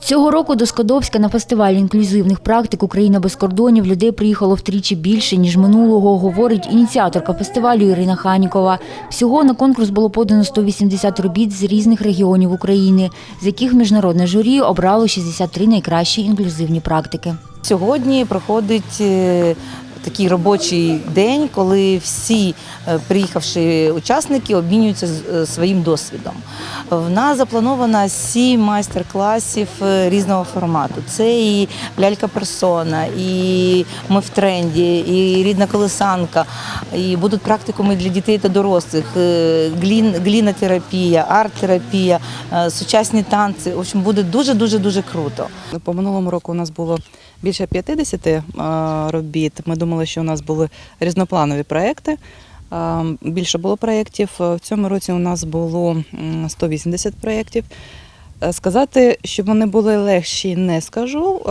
Цього року до Скадовська на фестивалі інклюзивних практик Україна без кордонів людей приїхало втричі більше, ніж минулого, говорить ініціаторка фестивалю Ірина Ханікова. Всього на конкурс було подано 180 робіт з різних регіонів України, з яких міжнародне журі обрало 63 найкращі інклюзивні практики. Сьогодні проходить е, такий робочий день, коли всі е, приїхавші учасники обмінюються е, своїм досвідом. В нас заплановано сім майстер-класів е, різного формату. Це і лялька персона, і ми в тренді, і рідна колесанка, і будуть практикуми для дітей та дорослих, глінотерапія, арт-терапія, сучасні танці. В общем, буде дуже дуже дуже круто. По минулому року у нас було більше 50 е, робіт. Ми думали, що у нас були різнопланові проекти. Е, Більше було проєктів. В цьому році у нас було 180 проєктів. Е, Сказати, що вони були легші, не скажу. Е,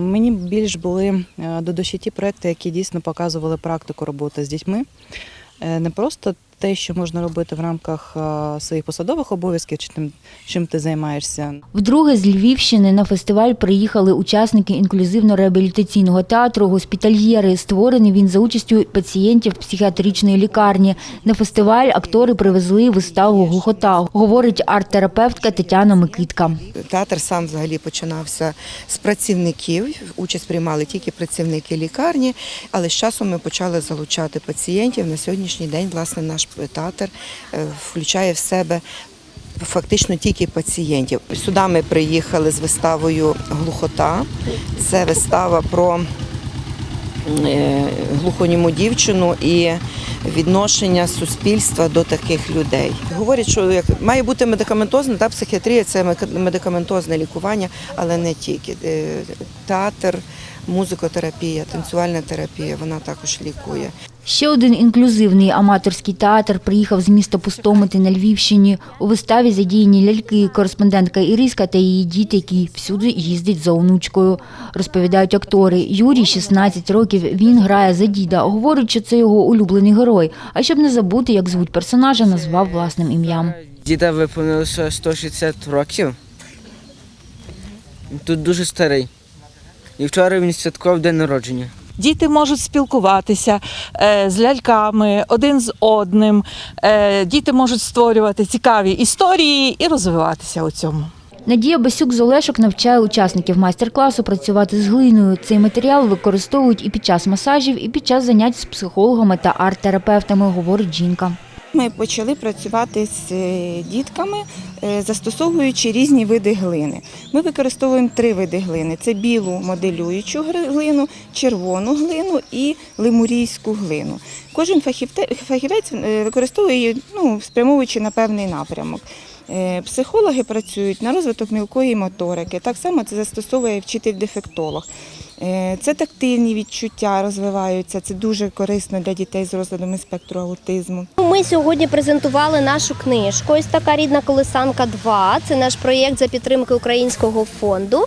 Мені більш були е, до душі ті проекти, які дійсно показували практику роботи з дітьми. Е, Не просто те, що можна робити в рамках е, своїх посадових обов'язків, чи тим, чим ти займаєшся. Вдруге з Львівщини на фестиваль приїхали учасники інклюзивно-реабілітаційного театру «Госпітальєри». Створений він за участю пацієнтів психіатричної лікарні. На фестиваль актори привезли виставу «Глухота», говорить арт-терапевтка Тетяна Микитка. Театр сам взагалі починався з працівників. Участь приймали тільки працівники лікарні, але з часом ми почали залучати пацієнтів. На сьогоднішній день власне наш театр е, включає в себе. Фактично тільки пацієнтів. Сюди ми приїхали з виставою Глухота. Це вистава про е, глухоніму дівчину і відношення суспільства до таких людей. Говорять, що має бути медикаментозна, та психіатрія це медикаментозне лікування, але не тільки. Е, Театр, музикотерапія, танцювальна терапія, вона також лікує. Ще один інклюзивний аматорський театр приїхав з міста Пустомити на Львівщині. У виставі задіяні ляльки, кореспондентка Іриска та її діти, які всюди їздять за онучкою. Розповідають актори. Юрій 16 років. Він грає за діда. Говорить, що це його улюблений герой. А щоб не забути, як звуть персонажа, назвав власним ім'ям. Діда виповнилося 160 років. Тут дуже старий. І вчора він святкував день народження. Діти можуть спілкуватися е, з ляльками один з одним. Е, діти можуть створювати цікаві історії і розвиватися у цьому. Надія Басюк з Олешок навчає учасників майстер-класу працювати з глиною. Цей матеріал використовують і під час масажів, і під час занять з психологами та арт-терапевтами, говорить жінка. Ми почали працювати з е, дітками, е, застосовуючи різні види глини. Ми використовуємо три види глини: це білу моделюючу глину, червону глину і лемурійську глину. Кожен фахівець е, використовує її, ну, спрямовуючи на певний напрямок. Психологи працюють на розвиток мілкої моторики. Так само це застосовує вчитель-дефектолог. Е, Це тактильні відчуття розвиваються. Це дуже корисно для дітей з розладами спектру аутизму. Ми сьогодні презентували нашу книжку. Ось така рідна колесанка 2. Це наш проєкт за підтримки Українського фонду.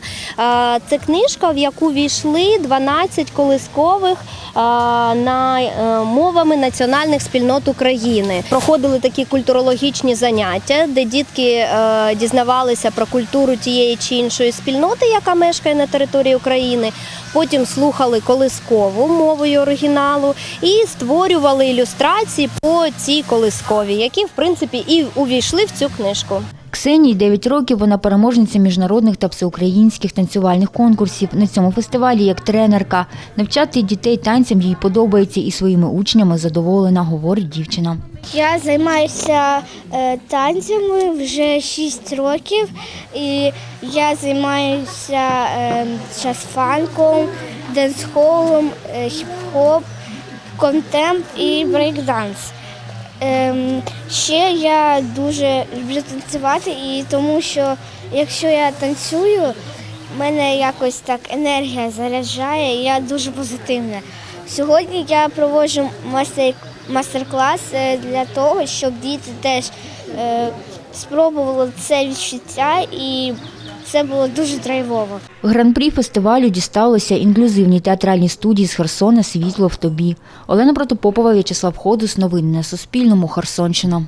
Це книжка, в яку війшли 12 колискових на е, мовами національних спільнот України. Проходили такі культурологічні заняття, де дітки е, дізнавалися про культуру тієї чи іншої спільноти, яка мешкає на території України. Потім слухали колискову мовою оригіналу і створювали ілюстрації по цій колисковій, які в принципі і увійшли в цю книжку. Ксенії 9 років. Вона переможниця міжнародних та всеукраїнських танцювальних конкурсів. На цьому фестивалі як тренерка. Навчати дітей танцям їй подобається і своїми учнями задоволена, говорить дівчина. Я займаюся е, танцями вже 6 років, і я займаюся е, фанком, денсхолом, е, хіп-хоп, контемп і брейкданс. Ем, ще я дуже люблю танцювати, і тому що якщо я танцюю, в мене якось так енергія заряджає, і я дуже позитивна. Сьогодні я проводжу майстер- мастер-клас е, для того, щоб діти теж е, спробували це відчуття, і це було дуже драйвово. Гран-прі фестивалю дісталося інклюзивній театральній студії з Херсона Світло в тобі. Олена Протопопова, В'ячеслав Ходус. Новини на Суспільному. Херсонщина.